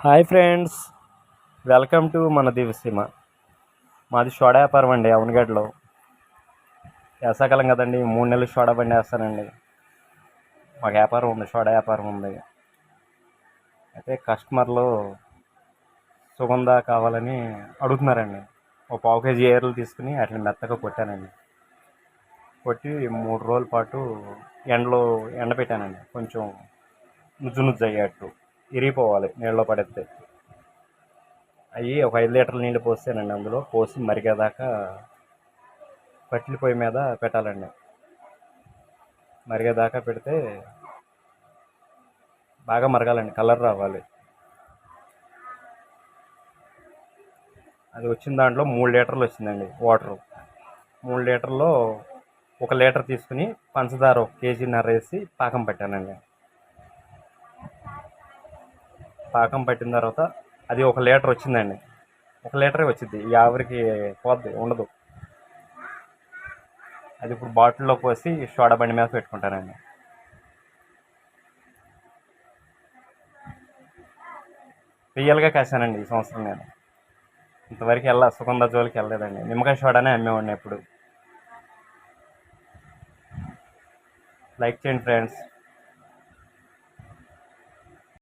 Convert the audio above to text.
Hi friends. Welcome to మన దివసీమ మాది షోడా వ్యాపారం అండి అవనగడ్డలో. వేసాకాలం కదండి మూడు నెలలు షోడా బండి వేస్తానండి. మాకు వ్యాపారం ఉంది షోడా వ్యాపారం ఉంది. అయితే కస్టమర్లు సుగంధ కావాలని అడుగుతున్నారండి. ఒక పావు కేజీ ఏర్లు తీసుకుని అట్లా మెత్తగా కొట్టానండి. కొట్టి మూడు రోజుల పాటు ఎండలో ఎండబెట్టానండి కొంచెం నుజ్జు నుజ్జు అయ్యేట్టు. ఇరిగిపోవాలి నీళ్ళలో పడేస్తే. అవి ఒక ఐదు లీటర్ల నీళ్ళు పోస్తానండి అందులో. పోసి మరిగేదాకా పట్టిల పొయ్యి మీద పెట్టాలండి. మరిగేదాకా పెడితే బాగా మరగాలండి. కలర్ రావాలి. అది వచ్చిన దాంట్లో మూడు లీటర్లు వచ్చిందండి వాటరు. మూడు లీటర్లో ఒక లీటర్ తీసుకుని పంచదార ఒక కేజీన్నర వేసి పాకం పెట్టానండి. పాకం పట్టిన తర్వాత అది ఒక లీటర్ వచ్చిందండి. ఒక లీటరే వచ్చింది ఈ ఆవిరికి పోద్ది ఉండదు. అది ఇప్పుడు బాటిల్లో పోసి సోడా బండి మీద పెట్టుకుంటానండి. రియల్గా కాశానండి ఈ సంవత్సరం నేను. ఇంతవరకు వెళ్ళా సుగంధ జోలికి వెళ్ళలేదండి. నిమ్మకాయ సోడానే అమ్మేవాడిని ఎప్పుడు. లైక్ చేయండి ఫ్రెండ్స్.